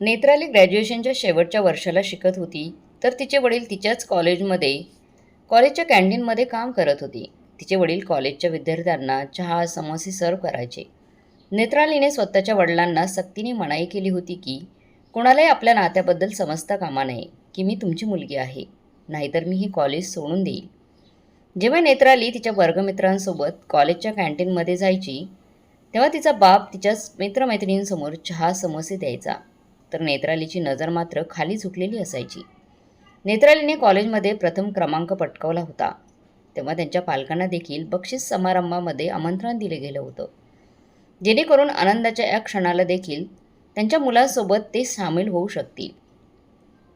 नेत्राली ग्रॅज्युएशनच्या शेवटच्या वर्षाला शिकत होती तर तिचे वडील तिच्याच कॉलेजमध्ये कॉलेजच्या कॅन्टीनमध्ये काम करत होते. तिचे वडील कॉलेजच्या विद्यार्थ्यांना चहा समोसे सर्व करायचे. नेत्रालीने स्वतःच्या वडिलांना सक्तीने मनाई केली होती की कोणालाही आपल्या नात्याबद्दल समजता कामा नये की मी तुमची मुलगी आहे नाहीतर मी ही कॉलेज सोडून देईल जेव्हा नेत्राली तिच्या वर्गमित्रांसोबत कॉलेजच्या कॅन्टीनमध्ये जायची तेव्हा तिचा बाप तिच्याच मित्रमैत्रिणींसमोर चहा समोसे द्यायचा. तर नेत्रालीची नजर मात्र खाली झुकलेली असायची. नेत्रालीने कॉलेजमध्ये प्रथम क्रमांक पटकावला होता. तेव्हा त्यांच्या पालकांना देखील बक्षीस समारंभामध्ये आमंत्रण दिले गेलं होतं. जेणेकरून आनंदाच्या या क्षणाला देखील त्यांच्या मुलासोबत ते सामील होऊ शकतील.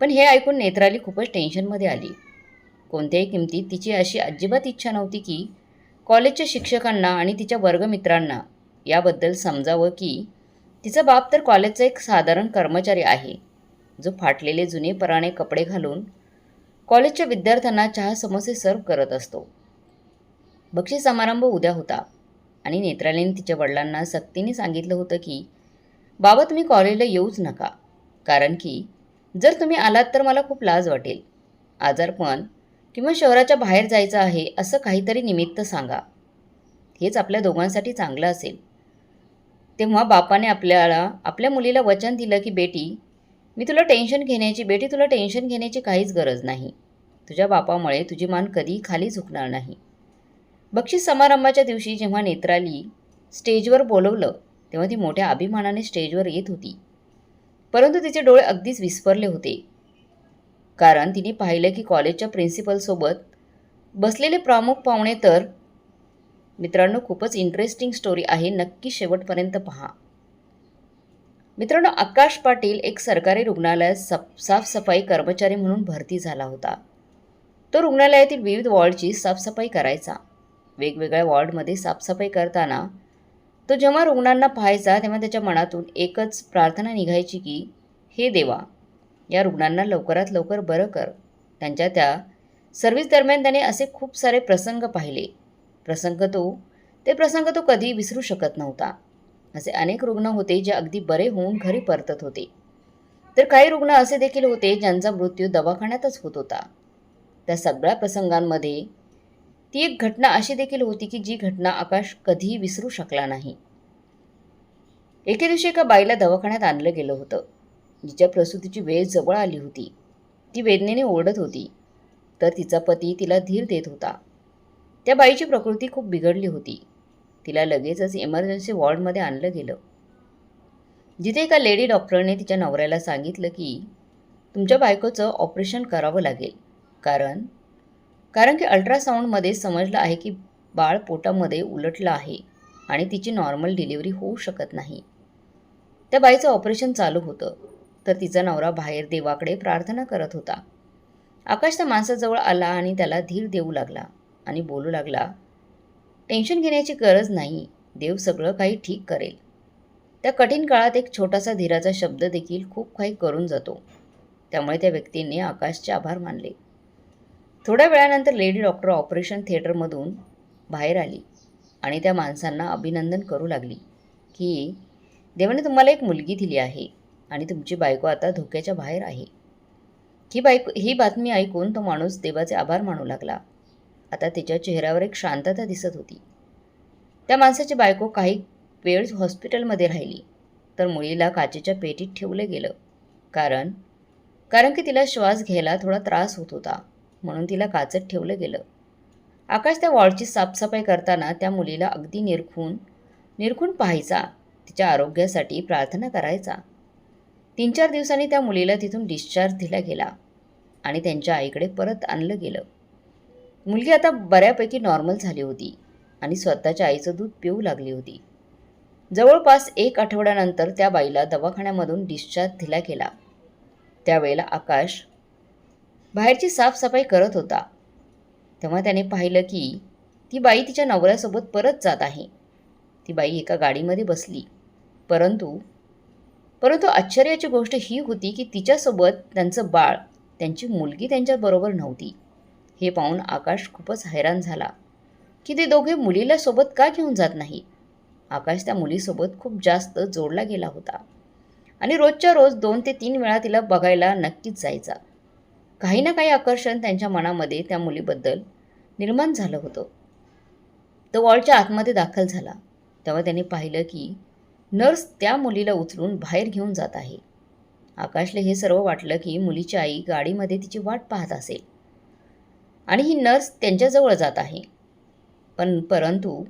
पण हे ऐकून नेत्राली खूपच टेन्शनमध्ये आली. कोणत्याही किमतीत तिची अशी अजिबात इच्छा नव्हती की कॉलेजच्या शिक्षकांना आणि तिच्या वर्गमित्रांना याबद्दल समजावं की तिचा बाप तर कॉलेजचा एक साधारण कर्मचारी आहे. जो फाटलेले जुने पराणे कपडे घालून कॉलेजच्या विद्यार्थ्यांना चहा समोसे सर्व करत असतो. बक्षीस समारंभ उद्या होता आणि नेत्रालीने तिच्या वडिलांना सक्तीने सांगितलं होतं की बाबा तुम्ही कॉलेजला येऊच नका. कारण की जर तुम्ही आलात तर मला खूप लाज वाटेल. आजारपण किंवा शहराच्या बाहेर जायचं आहे असं काहीतरी निमित्त सांगा. हेच आपल्या दोघांसाठी चांगलं असेल. तेव्हा बापाने आपल्याला आपल्या मुलीला वचन दिलं की बेटी मी तुला टेन्शन घेण्याची बेटी तुला टेन्शन घेण्याची काहीच गरज नाही. तुझ्या बापामुळे तुझी मान कधी खाली झुकणार नाही. बक्षीस समारंभाच्या दिवशी जेव्हा नेत्राली स्टेजवर बोलवलं तेव्हा ती मोठ्या अभिमानाने स्टेजवर येत होती. परंतु तिचे डोळे अगदीच विस्फरले होते. कारण तिने पाहिलं की कॉलेजच्या प्रिन्सिपलसोबत बसलेले प्रमुख पाहुणे तर मित्रांनो खूपच इंटरेस्टिंग स्टोरी आहे. नक्की शेवटपर्यंत पहा. मित्रांनो आकाश पाटील एक सरकारी रुग्णालयात सप साफसफाई कर्मचारी म्हणून भरती झाला होता. तो रुग्णालयातील विविध वॉर्डची साफसफाई करायचा. वेगवेगळ्या वॉर्डमध्ये साफसफाई करताना तो जेव्हा रुग्णांना पाहायचा तेव्हा त्याच्या मनातून एकच प्रार्थना निघायची की हे देवा या रुग्णांना लवकरात लवकर बरं कर. त्यांच्या त्या सर्व्हिस दरम्यान त्याने असे खूप सारे प्रसंग पाहिले. प्रसंग तो ते प्रसंग तो कधी विसरू शकत नव्हता. असे अनेक रुग्ण होते जे अगदी बरे होऊन घरी परतत होते. तर काही रुग्ण असे देखील होते ज्यांचा मृत्यू दवाखान्यातच होत होता. त्या सगळ्या प्रसंगांमध्ये ती एक घटना अशी देखील होती की जी घटना आकाश कधीही विसरू शकला नाही. एके दिवशी एका बाईला दवाखान्यात आणलं गेलं होतं. जिच्या प्रसूतीची वेळ जवळ आली होती. ती वेदनेने ओरडत होती. तर तिचा पती तिला धीर देत होता. त्या बाईची प्रकृती खूप बिघडली होती. तिला लगेचच इमर्जन्सी वॉर्डमध्ये आणलं गेलं. जिथे एका लेडी डॉक्टरने तिच्या नवऱ्याला सांगितलं की तुमच्या बायकोचं ऑपरेशन करावं लागेल. कारण कारण की अल्ट्रासाऊंडमध्ये समजलं आहे की बाळ पोटामध्ये उलटलं आहे आणि तिची नॉर्मल डिलिव्हरी होऊ शकत नाही. त्या बाईचं ऑपरेशन चालू होतं तर तिचा नवरा बाहेर देवाकडे प्रार्थना करत होता. आकाश त्या माणसाजवळ आला आणि त्याला धीर देऊ लागला. आणि बोलू लागला टेन्शन घेण्याची गरज नाही देव सगळं काही ठीक करेल. त्या कठीण काळात एक छोटासा धीराचा शब्द देखील खूप काही करून जातो. त्यामुळे त्या व्यक्तीने आकाशचे आभार मानले. थोड्या वेळानंतर लेडी डॉक्टर ऑपरेशन थिएटरमधून बाहेर आली आणि त्या माणसांना अभिनंदन करू लागली की देवाने तुम्हाला एक मुलगी दिली आहे आणि तुमची बायको आता धोक्याच्या बाहेर आहे. ही बायको ही बातमी ऐकून तो माणूस देवाचे आभार मानू लागला. आता तिच्या चेहऱ्यावर एक शांतता दिसत होती. त्या माणसाची बायको काही वेळ हॉस्पिटलमध्ये राहिली तर मुलीला काचेच्या पेटीत ठेवलं गेलं. कारण कारण की तिला श्वास घ्यायला थोडा त्रास होत होता म्हणून तिला काचत ठेवलं गेलं. आकाश त्या वॉर्डची साफसफाई करताना त्या मुलीला अगदी निरखून निरखून पाहायचा तिच्या आरोग्यासाठी प्रार्थना करायचा. तीन चार दिवसांनी त्या मुलीला तिथून डिस्चार्ज दिला गेला आणि त्यांच्या आईकडे परत आणलं गेलं. मुलगी आता बऱ्यापैकी नॉर्मल झाली होती आणि स्वतःच्या आईचं दूध पिऊ लागली होती. जवळपास एक आठवड्यानंतर त्या बाईला दवाखान्यामधून डिस्चार्ज दिला गेला. त्यावेळेला आकाश बाहेरची साफसफाई करत होता. तेव्हा त्याने पाहिलं की ती बाई तिच्या नवऱ्यासोबत परत जात आहे. ती बाई एका गाडीमध्ये बसली. परंतु परंतु आश्चर्याची गोष्ट ही होती की तिच्यासोबत त्यांचं बाळ त्यांची मुलगी त्यांच्याबरोबर नव्हती. हे पाहून आकाश खूपच हैराण झाला. की ते दोघे मुलीला सोबत का घेऊन जात नाही? आकाश त्या मुलीसोबत खूप जास्त जोडला गेला होता. आणि रोजच्या रोज दोन ते तीन वेळा तिला बघायला नक्कीच जायचा. काही ना काही आकर्षण त्यांच्या मनामध्ये त्या मुलीबद्दल निर्माण झालं होतं. तो वॉलच्या आतमध्ये दाखल झाला. तेव्हा त्याने पाहिलं की नर्स त्या मुलीला उचलून बाहेर घेऊन जात आहे. आकाशला हे सर्व वाटलं की मुलीची आई गाडीमध्ये तिची वाट पाहत असेल. आणि ही नर्स त्यांच्याजवळ जात आहे. पण परंतु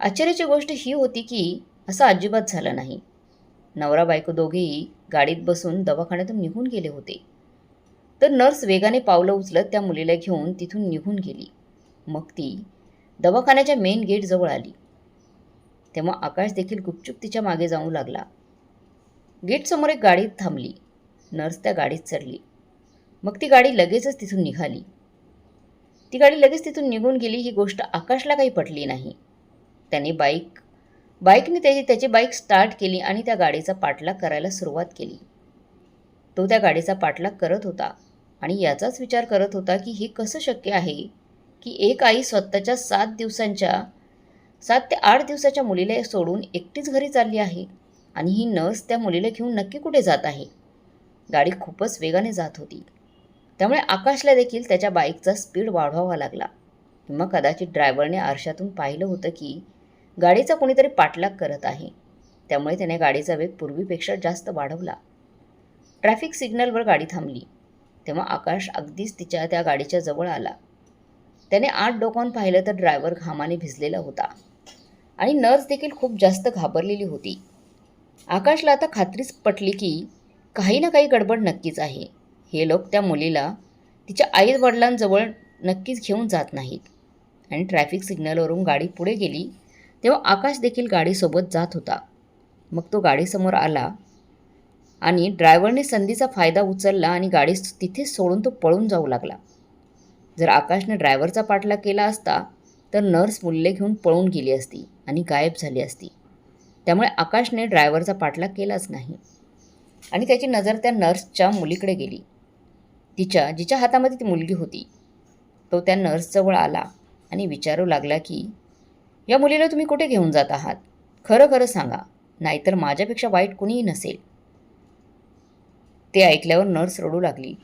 आश्चर्याची गोष्ट ही होती की असं अजिबात झालं नाही. नवरा बायको दोघेही गाडीत बसून दवाखान्यातून निघून गेले होते. तर नर्स वेगाने पावलं उचलत त्या मुलीला घेऊन तिथून निघून गेली. मग ती दवाखान्याच्या मेन गेटजवळ आली. तेव्हा आकाश देखील गुपचूप तिच्यामागे जाऊ लागला. गेटसमोर एक गाडी थांबली. नर्स त्या गाडीत चढली. मग ती गाडी लगेचच तिथून निघाली. ती गाडी लगेच तिथून निघून गेली ही गोष्ट आकाशला काही पटली नाही. त्याने बाईक बाईकने त्याची त्याची बाईक स्टार्ट केली आणि त्या गाडीचा पाठलाग करायला सुरुवात केली. तो त्या गाडीचा पाठलाग करत होता आणि याचाच विचार करत होता की हे कसं शक्य आहे की एक आई स्वतःच्या सात दिवसांच्या सात ते आठ दिवसाच्या मुलीला सोडून एकटीच घरी चालली आहे आणि ही नर्स त्या मुलीला घेऊन नक्की कुठे जात आहे? गाडी खूपच वेगाने जात होती. त्यामुळे आकाशला देखील त्याच्या बाईकचा स्पीड वाढवावा लागला. किंवा कदाचित ड्रायव्हरने आरशातून पाहिलं होतं की गाडीचा कोणीतरी पाठलाग करत आहे. त्यामुळे त्याने गाडीचा वेग पूर्वीपेक्षा जास्त वाढवला. ट्रॅफिक सिग्नलवर गाडी थांबली. तेव्हा आकाश अगदीच तिच्या त्या गाडीच्या जवळ आला. त्याने आठ डोकावून पाहिलं तर ड्रायव्हर घामाने भिजलेला होता. आणि नर्स देखील खूप जास्त घाबरलेली होती. आकाशला आता खात्रीच पटली की काही ना काही गडबड नक्कीच आहे. हे लोक त्या मुलीला तिच्या आई वडिलांजवळ नक्कीच घेऊन जात नाहीत. आणि ट्रॅफिक सिग्नलवरून गाडी पुढे गेली तेव्हा आकाश देखील गाडीसोबत जात होता. मग तो गाडीसमोर आला आणि ड्रायव्हरने संधीचा फायदा उचलला आणि गाडी तिथेच सोडून तो पळून जाऊ लागला. जर आकाशने ड्रायव्हरचा पाठलाग केला असता तर नर्स मुल्ले घेऊन पळून गेली असती आणि गायब झाली असती. त्यामुळे आकाशने ड्रायव्हरचा पाठलाग केलाच नाही. आणि त्याची नजर त्या नर्सच्या मुलीकडे गेली. तिच्या जिच्या हातामध्ये ती मुलगी होती. तो त्या नर्सजवळ आला आणि विचारू लागला की या मुलीला तुम्ही कुठे घेऊन जात आहात? खरं खरं सांगा. नाहीतर माझ्यापेक्षा वाईट कुणीही नसेल. ते ऐकल्यावर नर्स रडू लागली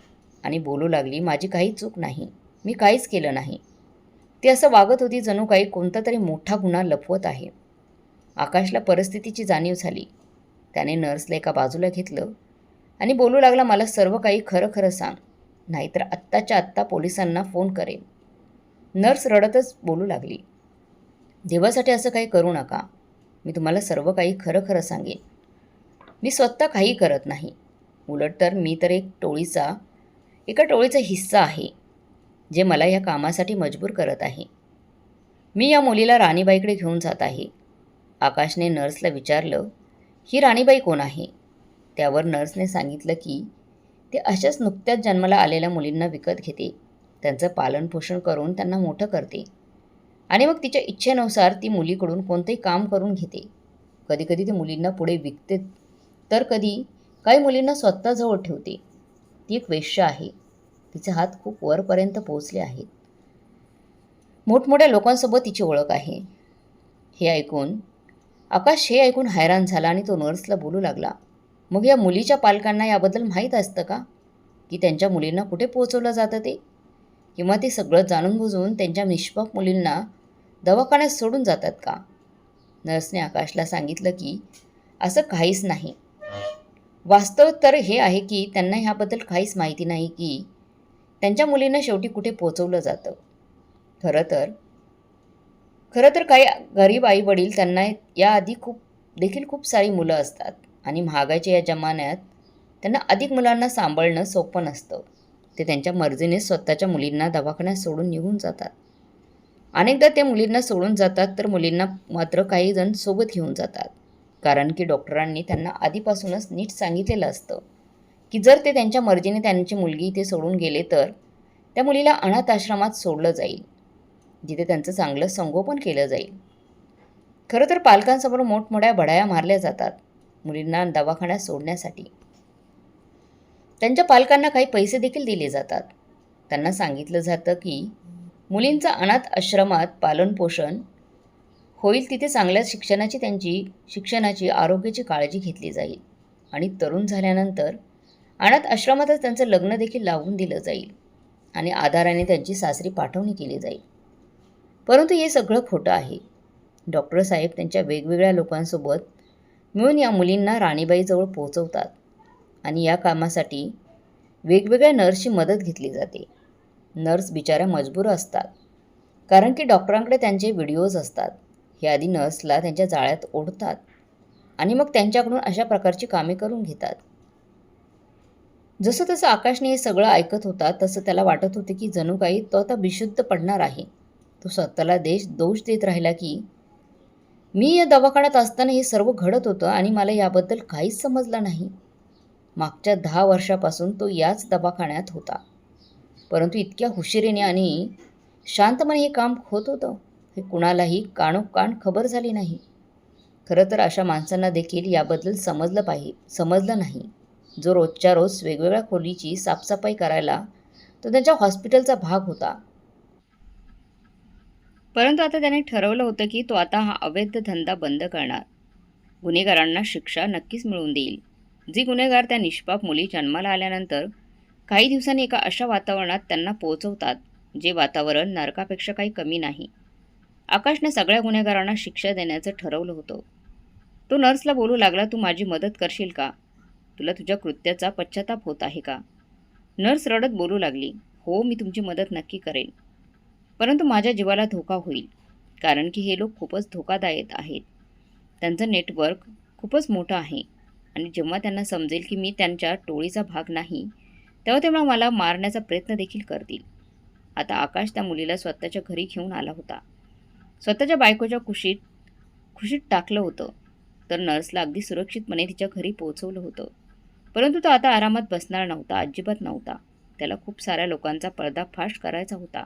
आणि बोलू लागली माझी काही चूक नाही. मी काहीच केलं नाही. ती असं वागत होती जणू काही कोणता तरी मोठा गुन्हा लपवत आहे. आकाशला परिस्थितीची जाणीव झाली. त्याने नर्सला एका बाजूला घेतलं आणि बोलू लागला मला सर्व काही खरं खरं सांग. नाहीतर आत्ताच्या आत्ता पोलिसांना फोन करेन. नर्स रडतच बोलू लागली. देवासाठी असं काही करू नका. मी तुम्हाला सर्व काही खरं खरं सांगेन. मी स्वतः काही करत नाही. उलट तर मी तर एक टोळीचा एका टोळीचा हिस्सा आहे जे मला या कामासाठी मजबूर करत आहे. मी या मुलीला राणीबाईकडे घेऊन जात आहे. आकाशने नर्सला विचारलं ही राणीबाई कोण आहे? त्यावर नर्सने सांगितलं की ते अशाच नुकत्याच जन्माला आलेल्या मुलींना विकत घेते. त्यांचं पालनपोषण करून त्यांना मोठं करते. आणि मग तिच्या इच्छेनुसार ती मुलीकडून कोणतंही काम करून घेते. कधीकधी ती मुलींना पुढे विकते तर कधी काही मुलींना स्वतःजवळ ठेवते. ती एक वेश्या आहे. तिचे हात खूप वरपर्यंत पोहोचले आहेत. मोठमोठ्या लोकांसोबत तिची ओळख आहे. हे ऐकून आकाश हे ऐकून हैराण झाला आणि तो नर्सला बोलू लागला. मग या मुलीच्या पालकांना याबद्दल माहीत असतं का? की त्यांच्या मुलींना कुठे पोहोचवलं जातं ते? किंवा ते सगळं जाणून बुजून त्यांच्या निष्पाप मुलींना दवाखान्यात सोडून जातात का? नर्सने आकाशला सांगितलं की असं काहीच नाही. वास्तव तर हे आहे की त्यांना ह्याबद्दल काहीच माहिती नाही की त्यांच्या मुलींना शेवटी कुठे पोचवलं जातं. खरं तर खरं तर काही गरीब आई वडील त्यांना याआधी खूप देखील खूप सारी मुलं असतात. आणि महागाईच्या या जमान्यात त्यांना अधिक मुलांना सांभाळणं सोपं नसतं. ते त्यांच्या मर्जीने स्वतःच्या मुलींना दवाखान्यात सोडून निघून जातात. अनेकदा ते मुलींना सोडून जातात तर मुलींना मात्र काही जण सोबत घेऊन जातात. कारण की डॉक्टरांनी त्यांना आधीपासूनच नीट सांगितलेलं असतं की जर ते त्यांच्या मर्जीने त्यांची मुलगी इथे सोडून गेले तर त्या मुलीला अनाथ आश्रमात सोडलं जाईल जिथे त्यांचं चांगलं संगोपन केलं जाईल. खरं तर पालकांसमोर मोठमोठ्या बढाया मारल्या जातात. मुलींना दवाखान्यात सोडण्यासाठी. त्यांच्या पालकांना काही पैसे देखील दिले जातात. त्यांना सांगितलं जातं की मुलींचं अनाथ आश्रमात पालनपोषण होईल तिथे चांगल्या शिक्षणाची त्यांची शिक्षणाची आरोग्याची काळजी घेतली जाईल. आणि तरुण झाल्यानंतर अनाथ आश्रमातच त्यांचं लग्न देखील लावून दिलं जाईल. आणि आधाराने त्यांची सासरी पाठवणी केली जाईल. परंतु हे सगळं खोटं आहे. डॉक्टर साहेब त्यांच्या वेगवेगळ्या लोकांसोबत मिळून या मुलींना राणीबाईजवळ पोहोचवतात आणि या कामासाठी वेगवेगळ्या नर्सची मदत घेतली जाते. नर्स बिचाऱ्या मजबूर असतात कारण की डॉक्टरांकडे त्यांचे व्हिडिओज असतात. हे आधी नर्सला त्यांच्या जाळ्यात ओढतात आणि मग त्यांच्याकडून अशा प्रकारची कामे करून घेतात. जसं तसं आकाशने हे सगळं ऐकत होता तसं त्याला वाटत होते की जणू काही तो आता विशुद्ध पडणार आहे. तो स्वतःला देश दोष देत राहिला की मी या दवाखान्यात असताना हे सर्व घडत होतं आणि मला याबद्दल काहीच समजलं नाही. मागच्या दहा वर्षापासून तो याच दवाखान्यात होता. परंतु इतक्या हुशिरीने आणि शांतपणे हे काम होत होतं हे कुणालाही कानोकान खबर झाली नाही. खरं तर अशा माणसांना देखील याबद्दल समजलं पाहिजे समजलं नाही. जो रोजच्या रोज वेगवेगळ्या खोलीची साफसफाई करायला तो त्यांच्या हॉस्पिटलचा भाग होता. परंतु आता त्याने ठरवलं होतं की तो आता हा अवैध धंदा बंद करणार. गुन्हेगारांना शिक्षा नक्कीच मिळवून देईल. जी गुन्हेगार त्या निष्पाप मुली जन्माला आल्यानंतर काही दिवसांनी एका अशा वातावरणात त्यांना पोहोचवतात जे वातावरण नरकापेक्षा काही कमी नाही. आकाशने सगळ्या गुन्हेगारांना शिक्षा देण्याचं ठरवलं होतं. तो नर्सला बोलू लागला तू माझी मदत करशील का? तुला तुझ्या कृत्याचा पश्चाताप होत आहे का? नर्स रडत बोलू लागली हो मी तुमची मदत नक्की करेन. परंतु माझ्या जीवाला धोका होईल कारण की हे लोक खूपच धोकादायक आहेत. त्यांचं नेटवर्क खूपच मोठं आहे आणि जेव्हा त्यांना समजेल की मी त्यांच्या टोळीचा भाग नाही तेव्हा तेव्हा मला मारण्याचा प्रयत्न देखील करतील. आता आकाश त्या मुलीला स्वतःच्या घरी घेऊन आला होता. स्वतःच्या बायकोच्या खुशीत खुशीत टाकलं होतं. तर नर्सला अगदी सुरक्षितपणे तिच्या घरी पोहोचवलं होतं. परंतु तो आता आरामात बसणार नव्हता अजिबात नव्हता. त्याला खूप साऱ्या लोकांचा पर्दाफाश करायचा होता.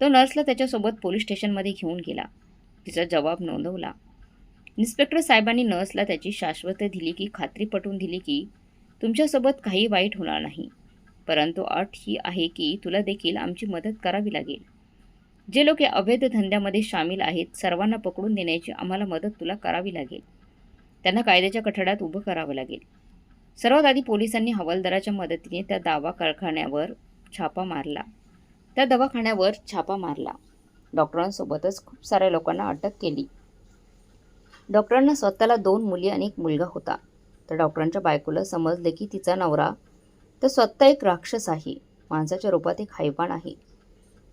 तो नर्सला त्याच्यासोबत पोलीस स्टेशनमध्ये घेऊन गेला. तिचा जबाब नोंदवला. इन्स्पेक्टर साहेबांनी नर्सला त्याची शाश्वत दिली की खात्री पटवून दिली की तुमच्यासोबत काही वाईट होणार नाही. परंतु अट ही आहे की तुला देखील आमची मदत करावी लागेल. जे लोक या अवैध धंद्यामध्ये सामील आहेत सर्वांना पकडून देण्याची आम्हाला मदत तुला करावी लागेल. त्यांना कायद्याच्या कठड्यात उभं करावं लागेल. सर्वात आधी पोलिसांनी हवालदाराच्या मदतीने त्या दावा कारखान्यावर छापा मारला. त्या दवाखान्यावर छापा मारला. डॉक्टरांसोबतच खूप साऱ्या लोकांना अटक केली. डॉक्टरांना स्वतःला दोन मुली आणि एक मुलगा होता. तर डॉक्टरांच्या बायकोला समजले की तिचा नवरा तर स्वतः एक राक्षस आहे. माणसाच्या रूपात एक हैवान आहे.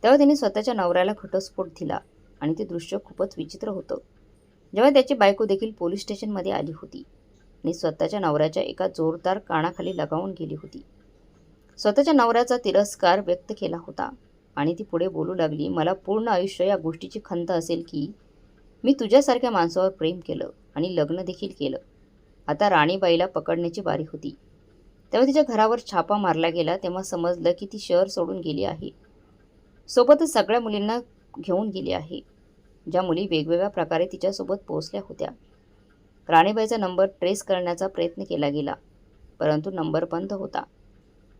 तेव्हा तिने स्वतःच्या नवऱ्याला घटस्फोट दिला आणि ते दृश्य खूपच विचित्र होतं. जेव्हा त्याची बायको देखील पोलीस स्टेशनमध्ये आली होती आणि स्वतःच्या नवऱ्याच्या एका जोरदार कानाखाली लगावून गेली होती. स्वतःच्या नवऱ्याचा तिरस्कार व्यक्त केला होता. आणि ती पुढे बोलू लागली मला पूर्ण आयुष्य या गोष्टीची खंत असेल की मी तुझ्यासारख्या माणसावर प्रेम केलं आणि लग्न देखील केलं. आता राणीबाईला पकडण्याची बारी होती. तेव्हा तिच्या घरावर छापा मारला गेला तेव्हा समजलं की ती शहर सोडून गेली आहे. सोबतच सगळ्या मुलींना घेऊन गेली आहे. ज्या मुली वेगवेगळ्या प्रकारे तिच्यासोबत पोहोचल्या होत्या. राणीबाईचा नंबर ट्रेस करण्याचा प्रयत्न केला गेला परंतु नंबर बंद होता.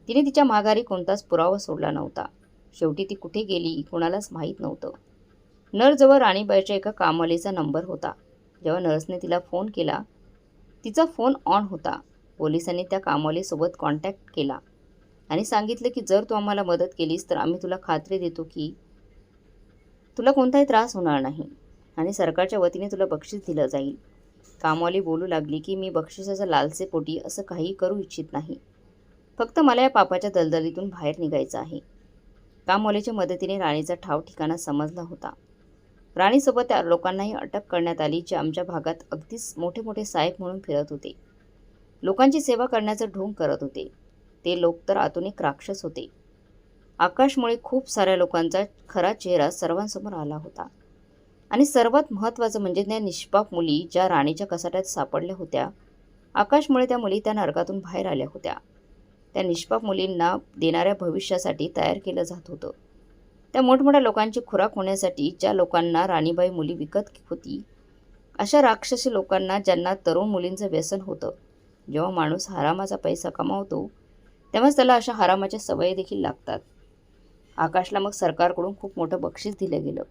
तिने तिच्या माघारी कोणताच पुरावा सोडला नव्हता. शेवटी ती कुठे गेली कोणालाच माहीत नव्हतं. नर्सजवळ राणीबाईच्या एका कामवालीचा नंबर होता. जेव्हा नर्सने तिला फोन केला तिचा फोन ऑन होता. पोलिसांनी त्या कामवालीसोबत कॉन्टॅक्ट केला आणि सांगितलं की जर तू आम्हाला मदत केलीस तर आम्ही तुला खात्री देतो की तुला कोणताही त्रास होणार नाही आणि सरकारच्या वतीने तुला बक्षीस दिलं जाईल. कामवाली बोलू लागली की मी बक्षिसाच्या लालसेपोटी असं काही करू इच्छित नाही. फक्त मला या पापाच्या दलदलीतून बाहेर निघायचं आहे. कामवालीच्या मदतीने राणीचा ठाव ठिकाणा समजला होता. राणीसोबत त्या लोकांनाही अटक करण्यात आली जे आमच्या भागात अगदीच मोठे मोठे साहेब म्हणून फिरत होते. लोकांची सेवा करण्याचं ढोंग करत होते. ते लोक तर आतून एक राक्षस होते. आकाशमुळे खूप साऱ्या लोकांचा खरा चेहरा सर्वांसमोर आला होता. आणि सर्वात महत्त्वाचं म्हणजे त्या निष्पाप मुली ज्या राणीच्या कसाट्यात सापडल्या होत्या आकाशमुळे त्या मुली त्या नरकातून बाहेर आल्या होत्या. त्या निष्पाप मुलींना देणाऱ्या भविष्यासाठी तयार केलं जात होतं. त्या मोठमोठ्या लोकांची खुराक होण्यासाठी ज्या लोकांना राणीबाई मुली विकत होती अशा राक्षसी लोकांना ज्यांना तरुण मुलींचं व्यसन होतं जेव्हा माणूस हरामाचा पैसा कमावतो तेव्हाच त्याला अशा हरामाच्या सवयी देखील लागतात. आकाशला मग सरकारकडून खूप मोठं बक्षीस दिलं गेलं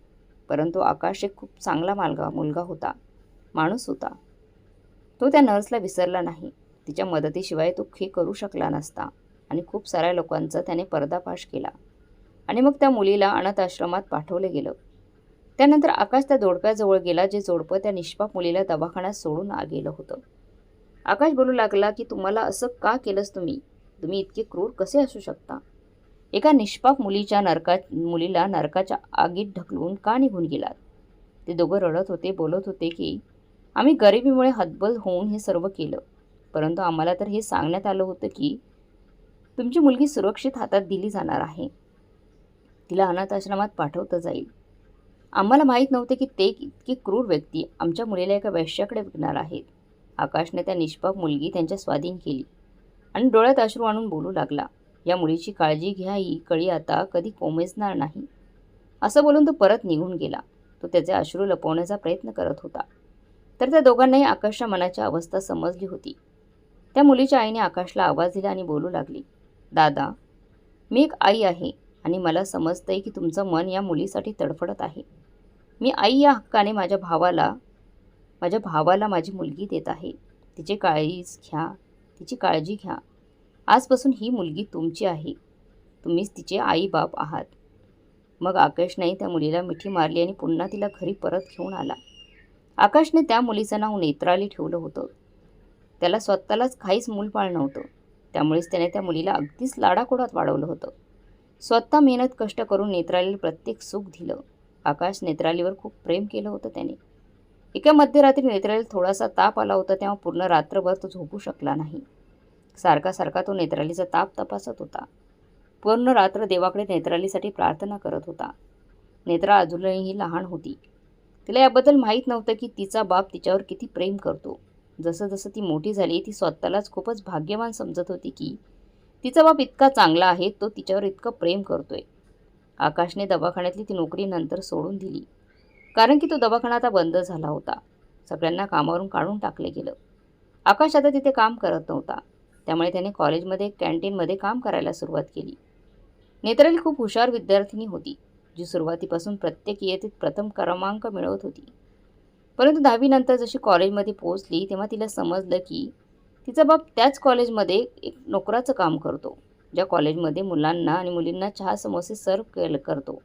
परंतु आकाश एक खूप चांगला मालगा मुलगा होता माणूस होता. तो त्या नर्सला विसरला नाही. तिच्या मदतीशिवाय तो खे करू शकला नसता आणि खूप साऱ्या लोकांचा त्याने पर्दाफाश केला. आणि मग त्या मुलीला अनाथ आश्रमात पाठवलं गेलं. त्यानंतर आकाश त्या जोडप्याजवळ गेला जे जोडपं त्या निष्पाप मुलीला दवाखान्यात सोडून आ गेलं होतं. आकाश बोलू लागला की तुम्हाला असं का केलंस तुम्ही? तुम्ही इतके क्रूर कसे असू शकता? एका निष्पाप मुलीच्या नरका मुलीला नरकाच्या आगीत ढकलून का निघून गेलात? ते दोघं रडत होते बोलत होते की आम्ही गरिबीमुळे हतबल होऊन हे सर्व केलं. परंतु आम्हाला तर हे सांगण्यात आलं होतं की तुमची मुलगी सुरक्षित हातात दिली जाणार आहे. तिला अनाथ आश्रमात पाठवतं जाईल. आम्हाला माहीत नव्हते की ते इतकी क्रूर व्यक्ती आमच्या मुलीला एका वैश्याकडे विकणार आहेत. आकाशने त्या निष्पाप मुलगी त्यांच्या स्वाधीन केली आणि डोळ्यात अश्रू आणून बोलू लागला या मुलीची काळजी घ्या ही कळी आता कधी कोमेजणार नाही. असं बोलून तो परत निघून गेला. तो त्याचे अश्रू लपवण्याचा प्रयत्न करत होता. तर त्या दोघांनाही आकाशच्या मनाची अवस्था समजली होती. त्या मुलीच्या आईने आकाशला आवाज दिला आणि बोलू लागली दादा मी एक आई आहे आणि मला समजतं आहे की तुमचं मन या मुलीसाठी तडफडत आहे. मी आई या हक्काने माझ्या भावाला माझ्या भावाला माझी मुलगी देत आहे. तिची काळजीच घ्या तिची काळजी घ्या. आजपासून ही मुलगी तुमची आहे. तुम्हीच तिचे आई बाप आहात. मग आकाशने त्या मुलीला मिठी मारली आणि पुन्हा तिला घरी परत घेऊन आला. आकाशने त्या मुलीचं नाव नेत्राली ठेवलं होतं. त्याला स्वतःलाच काहीच मूलपाळ नव्हतं. त्यामुळेच त्याने त्या मुलीला अगदीच लाडाकोडात वाढवलं होतं. स्वतः मेहनत कष्ट करून नेत्रालीला प्रत्येक सुख दिलं. आकाश नेत्रालीवर खूप प्रेम केलं होतं त्याने. एका मध्यरात्री नेत्रालीला थोडासा ताप आला होता तेव्हा पूर्ण रात्रभर तो झोपू शकला नाही. सारखा सारखा तो नेत्रालीचा ताप तपासत होता. पूर्ण रात्र देवाकडे नेत्रालीसाठी प्रार्थना करत होता. नेत्रा अजूनही लहान होती. तिला याबद्दल माहीत नव्हतं की तिचा बाप तिच्यावर किती प्रेम करतो. जसं जसं ती मोठी झाली ती स्वतःलाच खूपच भाग्यवान समजत होती की तिचा बाप इतका चांगला आहे तो तिच्यावर इतकं प्रेम करतोय. आकाशने दवाखान्यातली ती नोकरी नंतर सोडून दिली. कारण की तो दवाखाना आता बंद झाला होता. सगळ्यांना कामावरून काढून टाकले गेलं. आकाश आता तिथे काम करत नव्हता. त्यामुळे त्याने कॉलेजमध्ये कॅन्टीनमध्ये काम करायला सुरुवात केली. नेत्राली खूप हुशार विद्यार्थिनी होती जी सुरुवातीपासून प्रत्येक इयतीत प्रथम क्रमांक मिळवत होती. परंतु दहावीनंतर जशी कॉलेजमध्ये पोहोचली तेव्हा तिला समजलं की तिचा बाप त्याच कॉलेजमध्ये एक नोकराचं काम करतो ज्या कॉलेजमध्ये मुलांना आणि मुलींना चहा समोसे सर्व केलं करतो.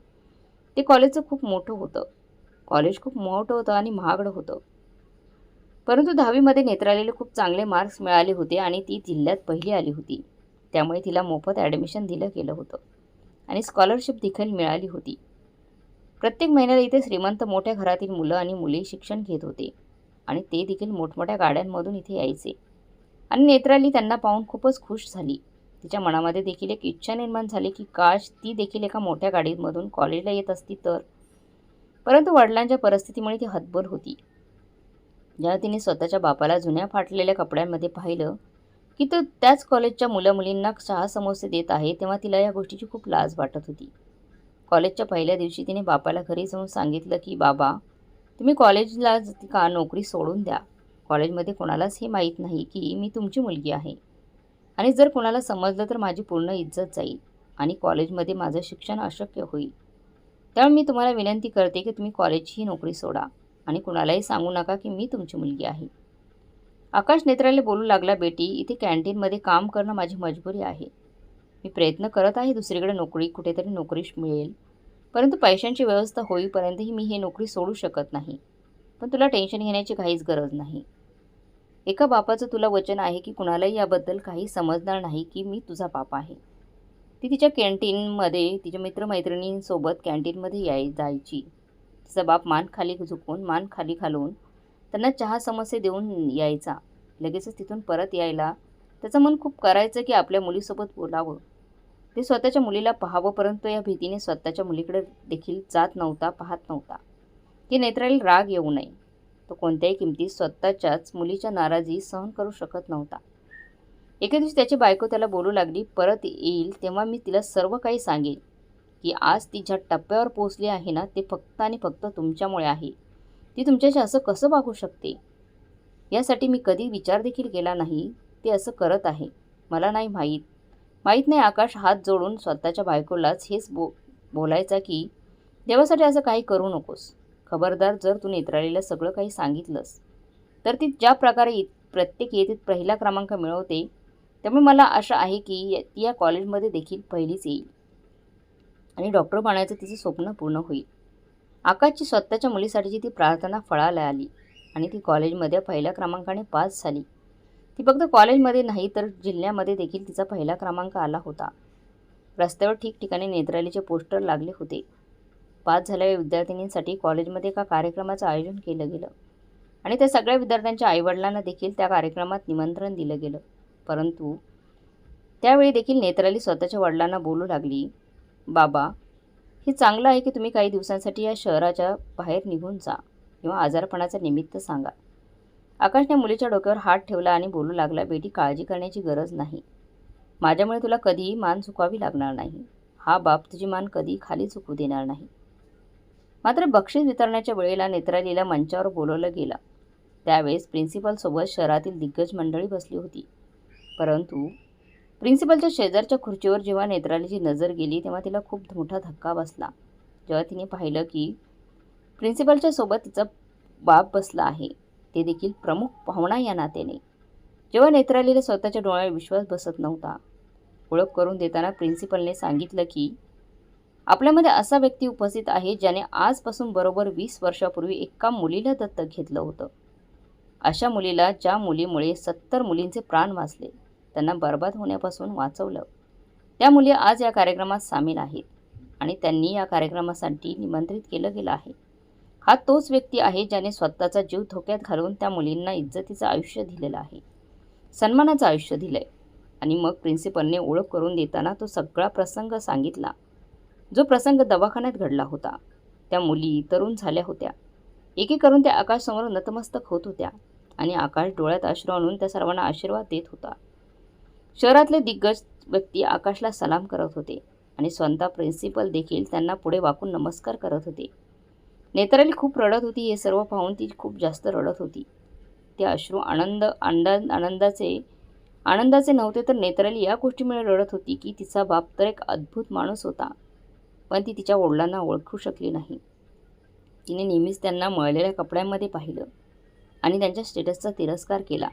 ते कॉलेजचं खूप मोठं होतं. कॉलेज खूप मोठं होतं आणि महागडं होतं. परंतु दहावीमध्ये नेत्रालेले खूप चांगले मार्क्स मिळाले होते आणि ती जिल्ह्यात पहिली आली होती. त्यामुळे तिला मोफत ॲडमिशन दिलं गेलं होतं. आणि स्कॉलरशिप देखील मिळाली होती. प्रत्येक महिन्याला इथे श्रीमंत मोठ्या घरातील मुलं आणि मुली शिक्षण घेत होते. आणि ते देखील मोठमोठ्या गाड्यांमधून इथे यायचे. आणि नेत्राली त्यांना पाहून खूपच खुश झाली. तिच्या मनामध्ये देखील एक इच्छा निर्माण झाली की काश ती देखील एका मोठ्या गाडीमधून कॉलेजला येत असती तर. परंतु वडिलांच्या परिस्थितीमुळे ती हतबल होती. जेव्हा तिने स्वतःच्या बापाला जुन्या फाटलेल्या कपड्यांमध्ये पाहिलं की तो त्याच कॉलेजच्या मुलं मुलींना चहा समोसे देत आहे तेव्हा तिला या गोष्टीची खूप लाज वाटत होती. कॉलेजच्या पहिल्या दिवशी तिने बापाला घरी जाऊन सांगितलं की बाबा तुम्ही कॉलेजला का नोकरी सोडून द्या? कॉलेजमध्ये कोणालाच हे माहीत नाही की मी तुमची मुलगी आहे. आणि जर कोणाला समजलं तर माझी पूर्ण इज्जत जाईल आणि कॉलेजमध्ये माझं शिक्षण अशक्य होईल. त्यामुळे मी तुम्हाला विनंती करते की तुम्ही कॉलेजची नोकरी सोडा आणि कुणालाही सांगू नका की मी तुमची मुलगी आहे. आकाश नेत्राला बोलू लागला बेटी इथे कॅन्टीनमध्ये काम करणं माझी मजबुरी आहे. मी प्रयत्न करत आहे दुसरीकडे नोकरी कुठेतरी नोकरी मिळेल. परंतु पैशांची व्यवस्था होईपर्यंतही मी हे नोकरी सोडू शकत नाही. पण तुला टेन्शन घेण्याची काहीच गरज नाही. एका बापाचं तुला वचन आहे की कुणालाही याबद्दल काही समजणार नाही की मी तुझा बाप आहे. ती तिच्या कॅन्टीनमध्ये तिच्या मित्रमैत्रिणींसोबत कॅन्टीनमध्ये याय जायची. तिचा बाप मान खाली झुकून मान खाली घालून त्यांना चहा समस्ये देऊन यायचा. लगेचच तिथून परत यायला त्याचं मन खूप करायचं की आपल्या मुलीसोबत बोलावं. ते स्वतःच्या मुलीला पाहावं परंतु या भीतीने स्वतःच्या मुलीकडे देखील जात नव्हता पाहत नव्हता. की नेत्राला राग येऊ नये. तो कोणत्याही किमतीत स्वतःच्याच मुलीच्या नाराजी सहन करू शकत नव्हता. एके दिवशी त्याची बायको त्याला बोलू लागली परत येईल तेव्हा मी तिला सर्व काही सांगेन. की आज ती ज्या टप्प्यावर पोचली आहे ना ते फक्त आणि फक्त तुमच्यामुळे आहे. ती तुमच्याशी असं कसं वागू शकते? यासाठी मी कधी विचार देखील केला नाही. ती असं करत आहे. मला नाही माहीत. माहीत नाही आकाश हात जोडून स्वतःच्या बायकोलाच हेच बो बोलायचा की देवासाठी असं काही करू नकोस. खबरदार जर तू नेत्रालीला सगळं काही सांगितलंस तर ती ज्या प्रकारे इत प्रत्येक येतीत पहिला क्रमांक मिळवते त्यामुळे मला आशा आहे की या- ती या कॉलेजमध्ये देखील पहिलीच येईल. आणि डॉक्टर बनायचं तिचं स्वप्न पूर्ण होईल. आकाशची स्वतःच्या मुलीसाठीची ती प्रार्थना फळाला आली आणि ती कॉलेजमध्ये पहिल्या क्रमांकाने पास झाली. ती फक्त कॉलेजमध्ये नाही तर जिल्ह्यामध्ये देखील तिचा पहिला क्रमांक आला होता. रस्त्यावर ठिकठिकाणी नेत्रालीचे पोस्टर लागले होते. पास झालेल्या विद्यार्थिनींसाठी कॉलेजमध्ये एका कार्यक्रमाचं आयोजन केलं गेलं. आणि त्या सगळ्या विद्यार्थ्यांच्या आईवडिलांना देखील त्या कार्यक्रमात निमंत्रण दिलं गेलं. परंतु त्यावेळी देखील नेत्राली स्वतःच्या वडिलांना बोलू लागली बाबा हे चांगलं आहे की तुम्ही काही दिवसांसाठी या शहराच्या बाहेर निघून जा किंवा आजारपणाचं निमित्त सांगा. आकाशने मुलीच्या डोक्यावर हात ठेवला आणि बोलू लागला बेटी काळजी करण्याची गरज नाही. माझ्यामुळे तुला कधीही मान चुकावी लागणार नाही. हा बाप तुझी मान कधी खाली चुकू देणार नाही. मात्र बक्षीस वितरणाच्या वेळेला नेत्रालीला मंचावर बोलवलं गेलं. त्यावेळेस प्रिन्सिपलसोबत शहरातील दिग्गज मंडळी बसली होती. परंतु प्रिन्सिपलच्या शेजारच्या खुर्चीवर जेव्हा नेत्रालीची नजर गेली तेव्हा तिला खूप मोठा धक्का बसला. जेव्हा तिने पाहिलं की प्रिन्सिपलच्या सोबत तिचा बाप बसला आहे. ते देखील प्रमुख पाहुणा या नात्याने. जेव्हा नेत्रालीला स्वतःच्या डोळ्यावर विश्वास बसत नव्हता ओळख करून देताना प्रिन्सिपलने सांगितलं की आपल्यामध्ये असा व्यक्ती उपस्थित आहे ज्याने आजपासून बरोबर वीस वर्षापूर्वी एका मुलीला दत्तक घेतलं होतं. अशा मुलीला ज्या मुलीमुळे सत्तर मुलींचे प्राण वाचले त्यांना बर्बाद होण्यापासून वाचवलं. त्या मुली आज या कार्यक्रमात सामील आहेत आणि त्यांनी या कार्यक्रमासाठी निमंत्रित केलं गेलं आहे. हा तोच व्यक्ती आहे ज्याने स्वतःचा जीव धोक्यात घालून त्या मुलींना इज्जतीचं आयुष्य दिलेलं आहे. सन्मानाचं आयुष्य दिलं आहे आणि मग प्रिन्सिपलने ओळख करून देताना तो सगळा प्रसंग सांगितला. जो प्रसंग दवाखान्यात घडला होता. त्या मुली तरुण झाल्या होत्या. एकीकरून त्या आकाशसमोर नतमस्तक होत होत्या. आणि आकाश डोळ्यात अश्रू आणून त्या सर्वांना आशीर्वाद देत होता. शहरातले दिग्गज व्यक्ती आकाशला सलाम करत होते. आणि स्वतः प्रिन्सिपल देखील त्यांना पुढे वाकून नमस्कार करत होते. नेत्राली खूप रडत होती. हे सर्व पाहून ती खूप जास्त रडत होती. ते अश्रू आनंद आनंद आनंदाचे आनंदाचे नव्हते तर नेत्राली या गोष्टीमुळे रडत होती की तिचा बाप तर एक अद्भुत माणूस होता पण ती तिच्या वडिलांना ओळखू शकली नाही. तिने नेहमीच त्यांना मळलेल्या कपड्यांमध्ये पाहिलं आणि त्यांच्या स्टेटसचा तिरस्कार केला.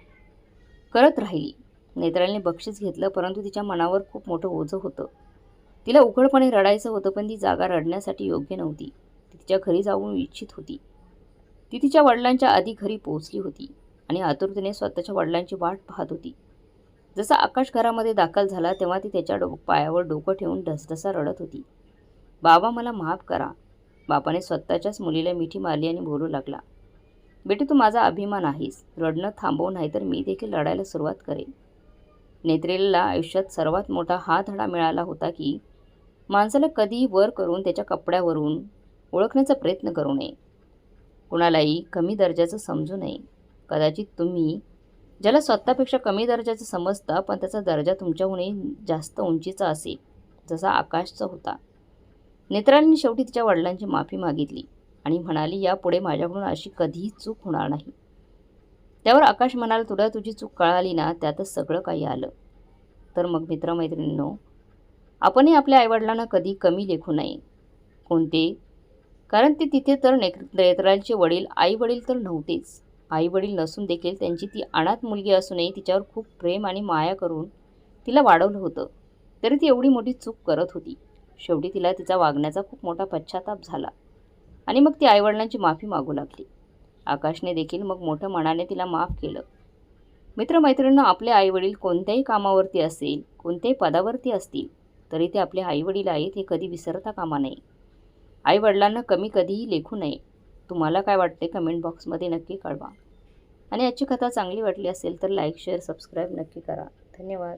करत राहिली. नेत्रालीने बक्षीस घेतलं परंतु तिच्या मनावर खूप मोठं ओझं होतं. तिला उघडपणे रडायचं होतं पण ती जागा रडण्यासाठी योग्य नव्हती. ती तिच्या घरी जाऊन इच्छित होती. ती तिच्या वडिलांच्या आधी घरी पोहोचली होती आणि आतुरतेने स्वतःच्या वडिलांची वाट पाहत होती. जसा आकाश घरामध्ये दाखल झाला तेव्हा ती त्याच्या डो पायावर डोकं ठेवून ढसढसा रडत होती. बाबा मला माफ करा. बापाने स्वतःच्याच मुलीला मिठी मारली आणि बोलू लागला. बेटे तू माझा अभिमान आहेस. रडणं थांबवू नाही तर मी देखील लढायला सुरुवात करेन. नेत्रेला आयुष्यात सर्वात मोठा हा धडा मिळाला होता की माणसाला कधीही वर करून त्याच्या कपड्यावरून ओळखण्याचा प्रयत्न करू नये. कुणालाही कमी दर्जाचं समजू नये. कदाचित तुम्ही ज्याला स्वतःपेक्षा कमी दर्जाचं समजता पण त्याचा दर्जा तुमच्याहूनही जास्त उंचीचा असेल जसा आकाशचा होता. नेत्रांनी शेवटी तिच्या वडिलांची माफी मागितली आणि म्हणाली यापुढे माझ्याकडून अशी कधीही चूक होणार नाही. त्यावर आकाश म्हणाला तुला तुझी चूक कळाली ना त्यातच सगळं काही आलं. तर मग मित्रमैत्रिणींनो आपणही आपल्या आईवडिलांना कधी कमी लेखू नये. कोणते कारण ते तिथे तर नेक नेत्रालचे वडील आई वडील तर नव्हतेच. आई वडील नसून देखील त्यांची ती अनाथ मुलगी असूनही तिच्यावर खूप प्रेम आणि माया करून तिला वाढवलं होतं. तरी ती एवढी मोठी चूक करत होती. शेवटी तिला तिचा वागण्याचा खूप मोठा पश्चाताप झाला आणि मग ती आईवडिलांची माफी मागू लागली. आकाशने देखील मग मोठ्या मनाने तिला माफ केलं. मित्रमैत्रिणींना आपले आईवडील कोणत्याही कामावरती असेल कोणत्याही पदावरती असतील तरी ते आपले आईवडील आहेत हे कधी विसरता कामा नये. आईवडिलांना कमी कधीही लेखू नये. तुम्हाला काय वाटते कमेंट बॉक्समध्ये नक्की कळवा. आणि याची कथा चांगली वाटली असेल तर लाईक शेअर सबस्क्राईब नक्की करा. धन्यवाद.